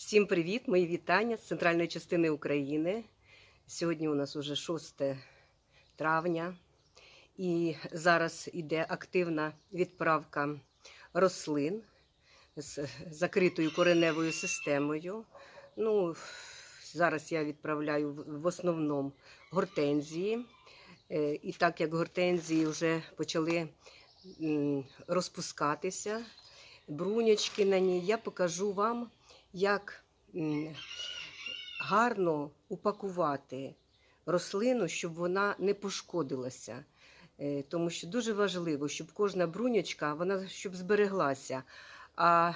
Всім привіт! Мої вітання з центральної частини України. Сьогодні у нас уже 6 травня, і зараз іде активна відправка рослин з закритою кореневою системою. Ну, зараз я відправляю в в основному гортензії. Е, І так як гортензії вже почали розпускатися, брунячки на ній, я покажу вам як гарно упакувати рослину, щоб вона не пошкодилася. Е, Тому що дуже важливо, щоб кожна брунячка вона щоб збереглася. А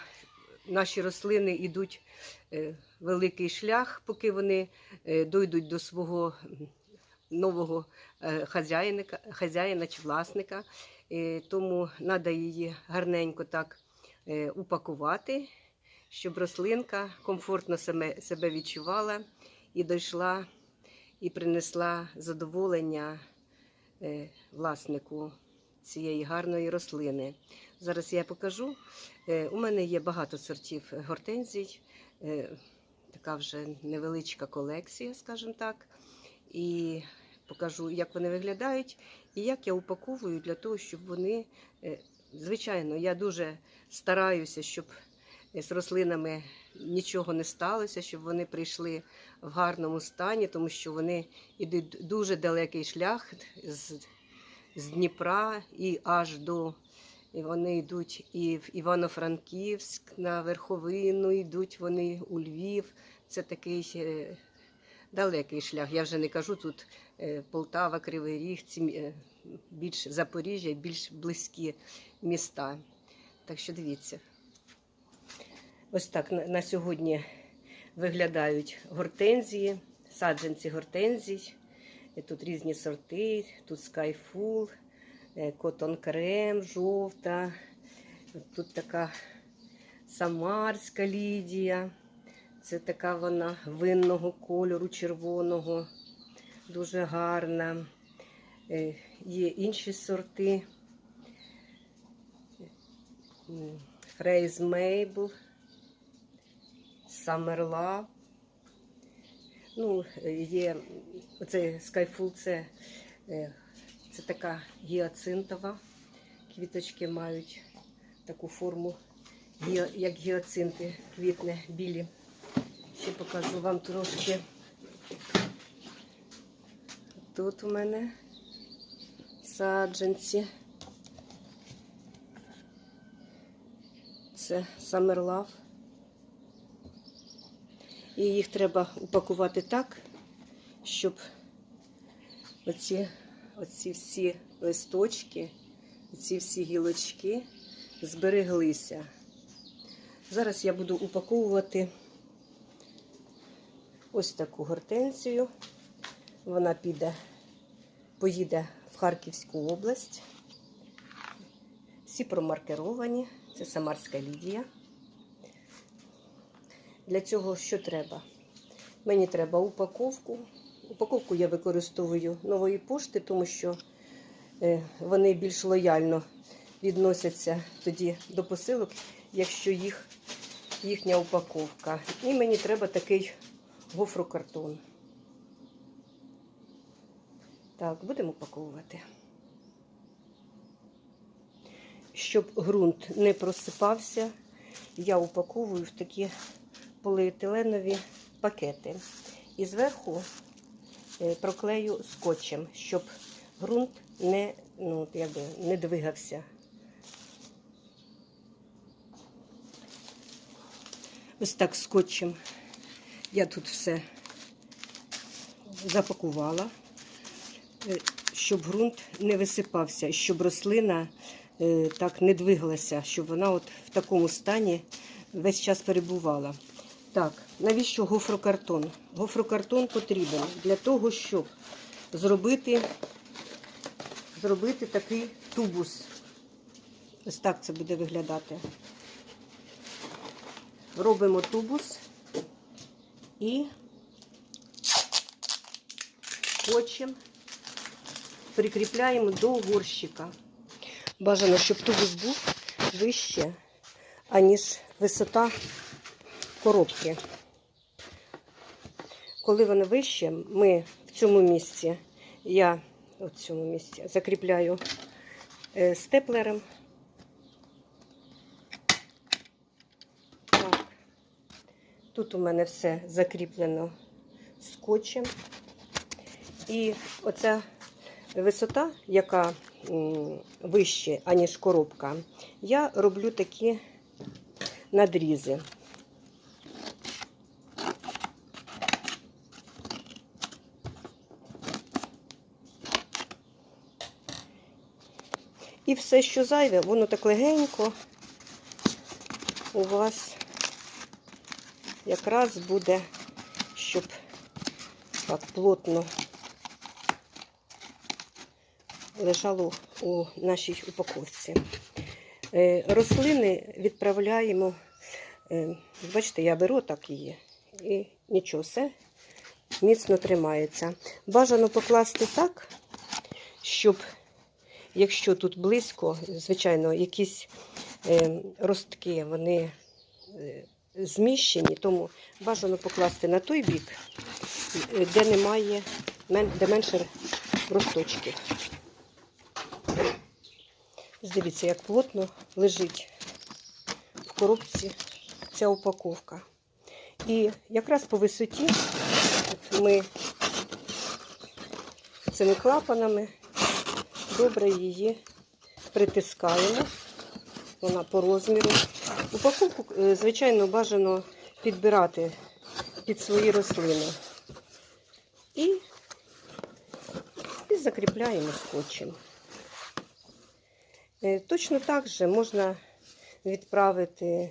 наші рослини йдуть е, великий шлях, поки вони е, дойдуть до свого нового хазяїна чи власника. Тому треба її гарненько так упакувати щоб рослинка комфортно себе, відчувала і дійшла і принесла задоволення е, власнику цієї гарної рослини. Зараз я покажу. Е, у мене є багато сортів гортензій, е, така вже невеличка колекція, скажімо так. І покажу, як вони виглядають, і як я упаковую для того, щоб вони, звичайно, я дуже стараюся, щоб з рослинами нічого не сталося, щоб вони прийшли в гарному стані, тому що вони йдуть дуже далекий шлях з, з Дніпра і аж до. І вони йдуть і в Івано-Франківськ на верховину, йдуть вони у Львів. Це такий е, далекий шлях. Я вже не кажу тут е, Полтава, Кривий Ріг, ці е, більш Запоріжжя, більш близькі міста. Так що дивіться. Ось так на, сьогодні виглядають гортензії, саджанці гортензій. Тут різні сорти, тут Skyful, Cotton Крем, жовта. Тут така самарська лідія. Це така вона винного кольору, червоного, дуже гарна. Е, Є інші сорти. Фрейз Мейбл. Summer Ну, є оцей Skyful, це, е, це така гіацинтова. Квіточки мають таку форму, як гіацинти, квітне білі. Ще покажу вам трошки. Тут у мене саджанці. Це Summer Love. І їх треба упакувати так, щоб оці, оці всі листочки, оці всі гілочки збереглися. Зараз я буду упаковувати ось таку гортензію. Вона піде, поїде в Харківську область. Всі промаркеровані. Це Самарська Лідія. Для цього що треба? Мені треба упаковку. Упаковку я використовую нової пошти, тому що е, вони більш лояльно відносяться тоді до посилок, якщо їх, їхня упаковка. І мені треба такий гофрокартон. Так, будемо упаковувати. Щоб ґрунт не просипався, я упаковую в такі поліетиленові пакети. І зверху е, проклею скотчем, щоб ґрунт не, ну, якби, не двигався. Ось так скотчем я тут все запакувала, е, щоб ґрунт не висипався, щоб рослина е, так не двигалася, щоб вона от в такому стані весь час перебувала. Так, навіщо гофрокартон? Гофрокартон потрібен для того, щоб зробити, зробити такий тубус. Ось так це буде виглядати. Робимо тубус і скотчем прикріпляємо до горщика. Бажано, щоб тубус був вище, аніж висота коробки. коли воно вище, ми в цьому місці, я в цьому місці закріпляю е, степлером. Так. Тут у мене все закріплено скотчем. І оця висота, яка вище, аніж коробка, я роблю такі надрізи. І все, що зайве, воно так легенько у вас якраз буде, щоб так плотно лежало у нашій упаковці. Е, Рослини відправляємо, е, бачите, я беру так її, і нічого, все міцно тримається. Бажано покласти так, щоб, якщо тут близько, звичайно, якісь е, ростки, вони е, зміщені, тому бажано покласти на той бік, де немає, де менше росточків. Дивіться, як плотно лежить в коробці ця упаковка. І якраз по висоті ми цими клапанами добре її притискаємо. Вона по розміру. Упаковку, е, звичайно, бажано підбирати під свої рослини. І, і закріпляємо скотчем. Е, Точно так же можна відправити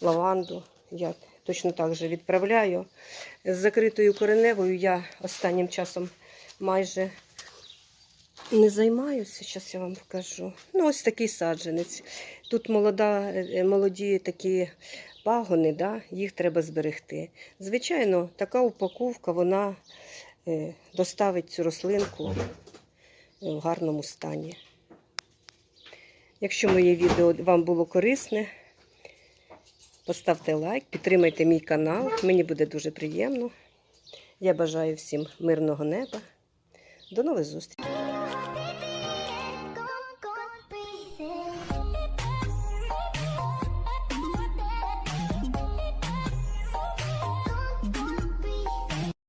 лаванду. Я точно так же відправляю. З закритою кореневою я останнім часом майже не займаюся, зараз я вам покажу. Ну, ось такий саджанець. Тут молода, е, молоді такі пагони, да? їх треба зберегти. Звичайно, така упаковка вона е, доставить цю рослинку е, в гарному стані. Якщо моє відео вам було корисне, поставте лайк, підтримайте мій канал. Мені буде дуже приємно. Я бажаю всім мирного неба. До нових зустрічей!